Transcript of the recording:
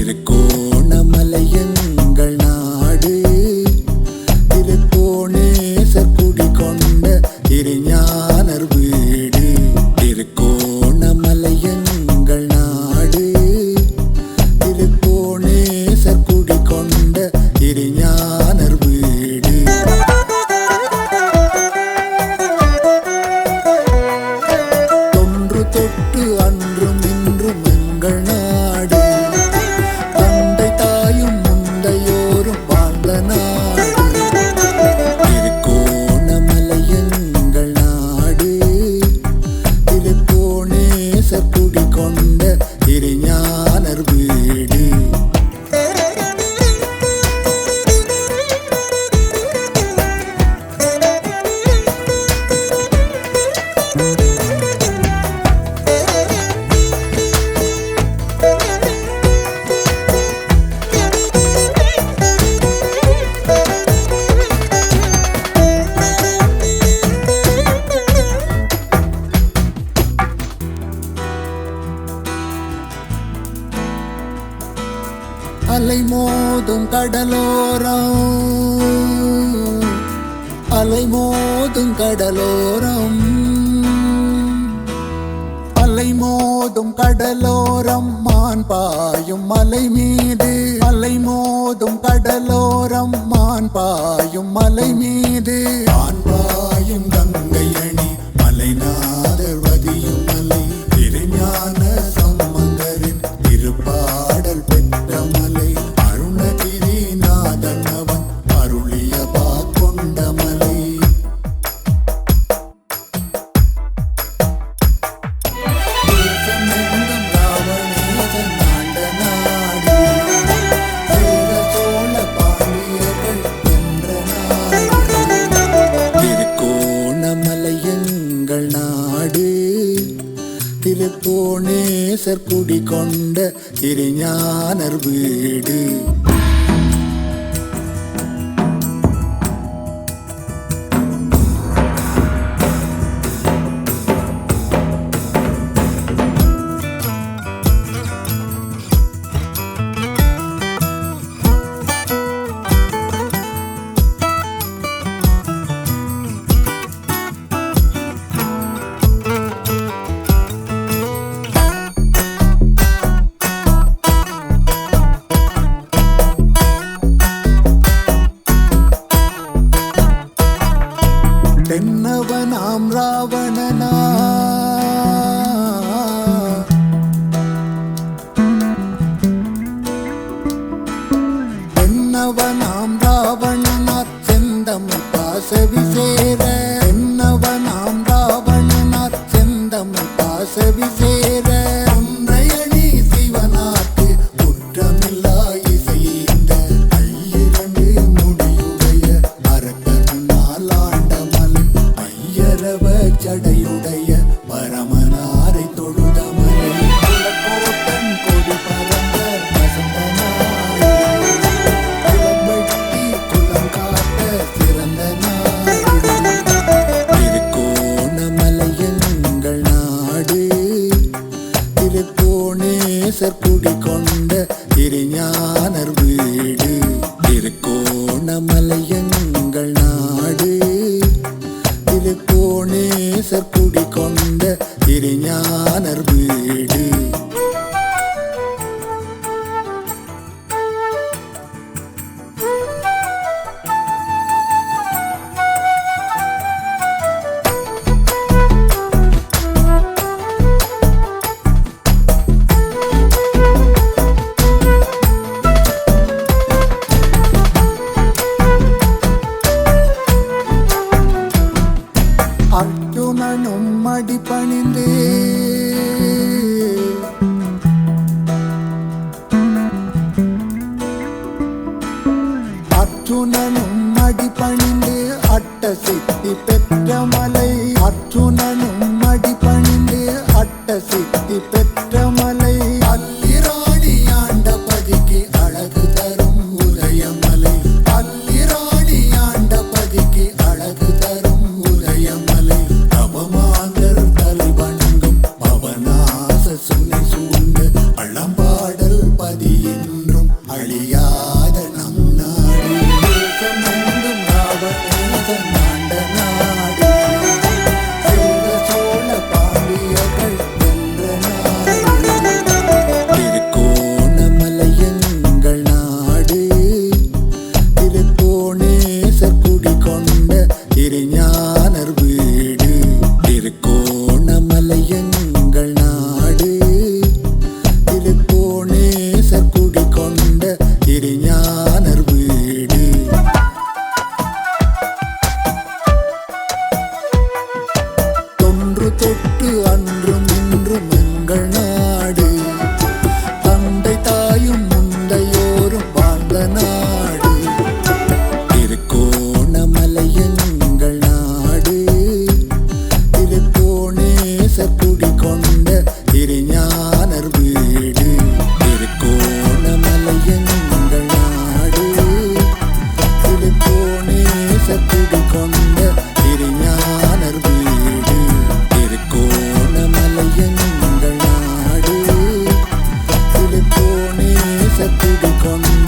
it a go. கடலோரம். அலை மோதும் கடலோரம் மான் பாயும் மலை மீது. அலை மோதும் கடலோரம் மான் பாயும் மலை மீது. மான் பாயும் கங்கை அணி மலைநாத வதியும் மலை. திருஞான சம்பந்தரின் திருப்பாடல் பெற்ற மலை. அருணகிரி நாதன் அவன் அருளிய பா கொண்ட மலை. திருக்கோணேசர் குடிகொண்ட திருஞானர் வீடு ಬೆನ್ನವನಾಂ ರಾವಣನಾ ஜடையுடைய பரமனாரை தொழுதமனை கொடி பறந்த வசந்த நாடு. குலம் வெட்டி குலம் காத்த நாடு. குடிகொண்ட திருஞானர் வீடு திருக்கோணமலை திருக்கோணேசர் குடிகொண்ட திருஞானர் வீடு சக்தி பெற்ற மலை. அத்திராணி ஆண்ட பதிக்கு அழகு தரும் உதயமலை. அத்திராணி ஆண்ட பதிக்கு அழகு தரும் உதயமலை. அவமாந்தர் தலை வணங்கும் பவனாச சுனை சூழ்ந்து அழம் con